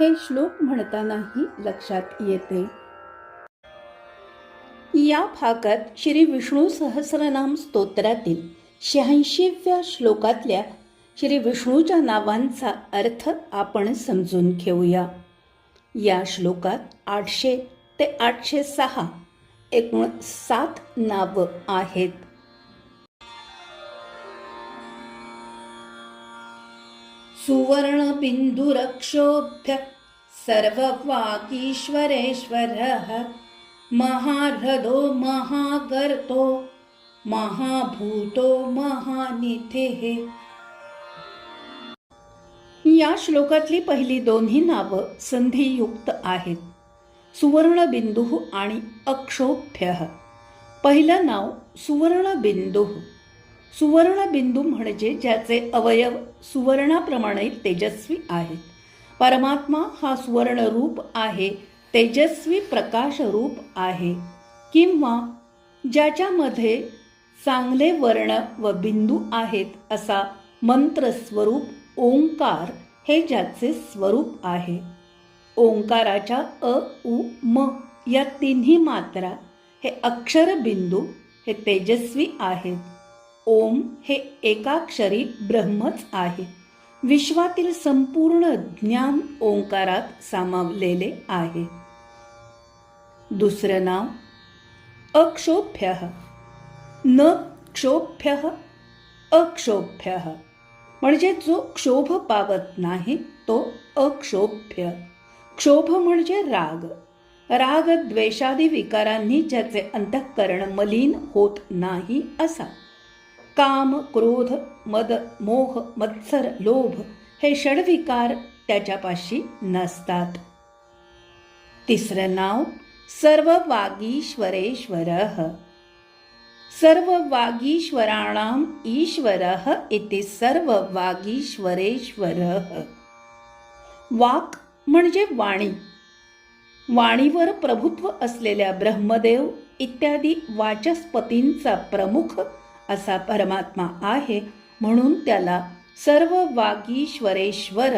हे श्लोक म्हणतानाही लक्षात येते. या भागात श्री विष्णू सहस्रनाम स्तोत्रातील शहाऐंशीव्या श्लोकातल्या श्री विष्णूच्या नावांचा अर्थ आपण समजून घेऊया. या श्लोकात आठशे ते आठशे सहा एकूण सात नावं आहेत. सुवर्णबिन्दुरक्षोभ्य सर्ववागीश्वरेश्वरः महाह्रदो महागर्तो महाभूतो महानिधेः। या श्लोकातली पहिली दोन्ही नावं संधियुक्त आहेत. सुवर्णबिंदू आणि अक्षोभ्य. पहिलं नाव सुवर्णबिंदू. सुवर्णबिंदू म्हणजे ज्याचे अवयव सुवर्णाप्रमाणे तेजस्वी आहेत. परमात्मा हा सुवर्ण रूप आहे तेजस्वी प्रकाश रूप आहे. किंवा ज्याच्यामध्ये चांगले वर्ण व बिंदू आहेत असा मंत्र स्वरूप ओंकार हे ज्याचे स्वरूप आहे. ओंकाराच्या अ उ म या तिन्ही मात्रा हे अक्षर बिंदू हे तेजस्वी आहेत. ओम हे एकाक्षरी ब्रह्मच आहे. विश्वातील संपूर्ण ज्ञान ओंकारात सामावलेले आहे. दुसरं नाव अक्षोभ्य. न क्षोभ्य अक्षोभ्य. म्हणजे जो क्षोभ पावत नाही तो अक्षोभ्य. क्षोभ म्हणजे राग. राग द्वेषादी विकारांनी ज्याचे अंतःकरण मलिन होत नाही असा. काम क्रोध मद मोह मत्सर लोभ हे षडविकार त्याच्यापाशी नसतात. तिसरं नाव सर्व वागीश्वरेश्वर सर्व वागीश्वराणाम ईश्वर इति सर्व वागीश्वरेश्वर वाक म्हणजे वाणी. वाणीवर प्रभुत्व असलेल्या ब्रह्मदेव इत्यादी वाचस्पतींचा प्रमुख असा परमात्मा आहे म्हणून त्याला सर्व वागीश्वरेश्वर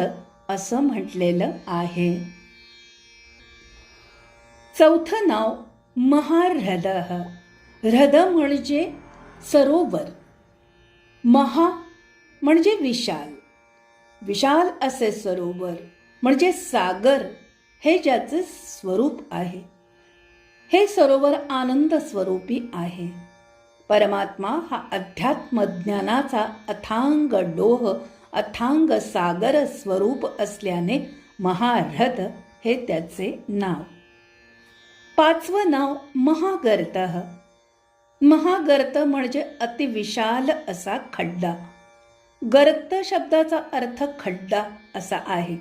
असं म्हटलेलं आहे. चौथं नाव महाह्रद ह्रद म्हणजे सरोवर. महा म्हणजे विशाल. विशाल असे सरोवर म्हणजे सागर हे ज्याचे स्वरूप आहे. हे सरोवर आनंद स्वरूपी आहे. परमात्मा हा अध्यात्म ज्ञानाचा अथांग डोह अथांग सागर स्वरूप असल्याने महारथ हे त्याचे नाव. पाचवं नाव महागर्त. महागर्त म्हणजे अतिविशाल असा खड्डा. गर्त शब्दाचा अर्थ खड्डा असा आहे.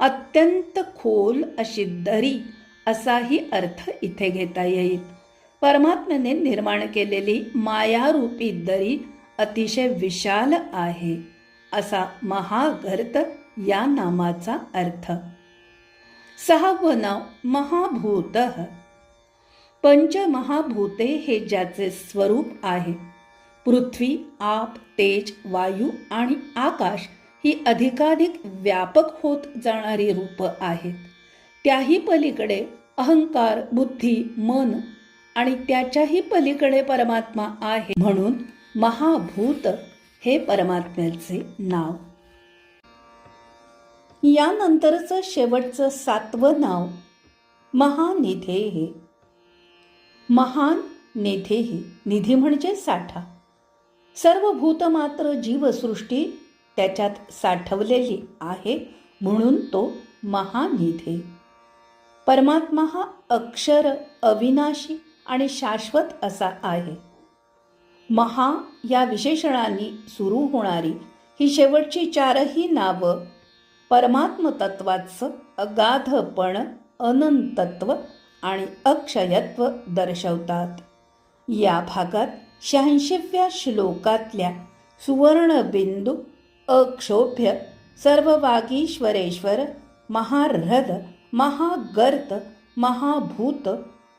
अत्यंत खोल अशी दरी असाही अर्थ इथे घेता येईल. परमात्म्याने निर्माण केलेली मायारूपी दरी अतिशय विशाल आहे. असा महागर्त या नामाचा अर्थ. सहावं नाव महाभूत. पंचमहाभूते हे ज्याचे स्वरूप आहे. पृथ्वी आप तेज वायू आणि आकाश ही अधिकाधिक व्यापक होत जाणारी रूप आहेत. त्याही पलीकडे अहंकार बुद्धी मन आणि त्याच्याही पलीकडे परमात्मा आहे. म्हणून महाभूत हे परमात्म्याचे नाव. यानंतरचं शेवटचं सातवं नाव महानिधे हे. महान निधे निधी म्हणजे साठा. सर्व भूत मात्र जीवसृष्टी त्याच्यात साठवलेली आहे. म्हणून तो महानिधे. परमात्मा हा अक्षर अविनाशी आणि शाश्वत असा आहे. महा या विशेषणांनी सुरू होणारी ही शेवटची चारही नावं परमात्मतत्वाचं अगाधपण अनंतत्व आणि अक्षयत्व दर्शवतात. या भागात शहाऐंशीव्या श्लोकातल्या सुवर्णबिंदू अक्षोभ्य सर्व वागीश्वरेश्वर महारद महागर्त महाभूत